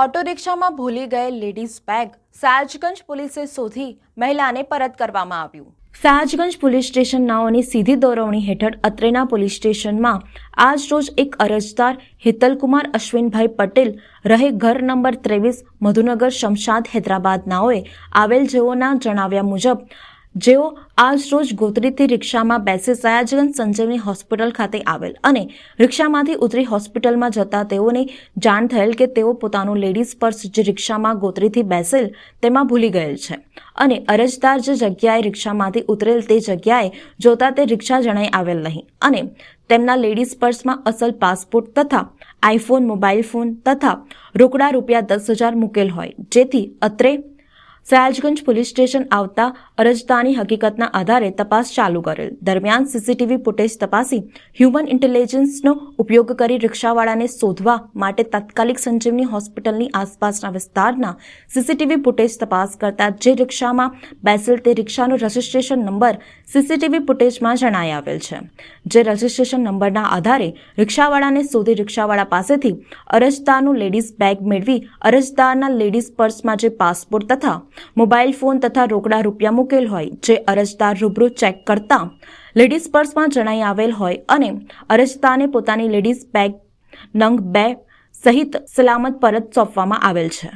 Auto રિક્ષામાં ભૂલી ગયેલ લેડીઝ બેગ સયાજગંજ પોલીસે શોધી મહિલાને પરત કરવામાં આવ્યું. સયાજગંજ પોલીસ સ્ટેશન નાઓની સીધી દોરવણી હેઠળ અત્રેના પોલીસ સ્ટેશનમાં આજ રોજ એક અરજદાર હિતલકુમાર અશ્વિનભાઈ પટેલ રહે ઘર નંબર ત્રેવીસ મધુનગર શમશાદ હૈદરાબાદ નાઓએ આવેલ જેઓના જણાવ્યા મુજબ જેઓ આજ રોજ ગોત્રીથી રિક્ષામાં બેસી સયાજગંજ સંજીવની હોસ્પિટલ ખાતે આવેલ અને રિક્ષામાંથી ઉતરી હોસ્પિટલમાં જતા તેઓને જાણ થયેલ કે તેઓ પોતાનું લેડીઝ પર્સ જે રિક્ષામાં ગોત્રીથી બેસેલ તેમાં ભૂલી ગયેલ છે. અને અરજદાર જે જગ્યાએ રિક્ષામાંથી ઉતરેલ તે જગ્યાએ જોતા તે રિક્ષા જણાઈ આવેલ નહીં. અને તેમના લેડીઝ પર્સમાં અસલ પાસપોર્ટ તથા આઈફોન, મોબાઈલ ફોન તથા રોકડા રૂપિયા દસ હજાર મૂકેલ હોય, જેથી અત્રે સયાજગંજ પોલીસ સ્ટેશન આવતા અરજદારની હકીકતના આધારે તપાસ ચાલુ કરેલ. દરમિયાન સીસીટીવી ફૂટેજ તપાસી હ્યુમન ઇન્ટેલિજન્સનો ઉપયોગ કરી રિક્ષાવાળાને શોધવા માટે તાત્કાલિક સંજીવની હોસ્પિટલની આસપાસના વિસ્તારના સીસીટીવી ફૂટેજ તપાસ કરતા જે રિક્ષામાં બેસેલ તે રિક્ષાનો રજિસ્ટ્રેશન નંબર સીસીટીવી ફૂટેજમાં જણાઈ આવેલ છે. જે રજિસ્ટ્રેશન નંબરના આધારે રિક્ષાવાળાને શોધી રિક્ષાવાળા પાસેથી અરજદારનું લેડીઝ બેગ મેળવી અરજદારના લેડીઝ પર્સમાં જે પાસપોર્ટ તથા મોબાઈલ ફોન તથા રોકડા રૂપિયા મૂકેલ હોય, જે અરજદાર રૂબરૂ ચેક કરતા લેડીઝ પર્સમાં જણાઈ આવેલ હોય અને અરજદારને પોતાની લેડીઝ બેગ નંગ બે સહિત સલામત પરત સોંપવામાં આવેલ છે.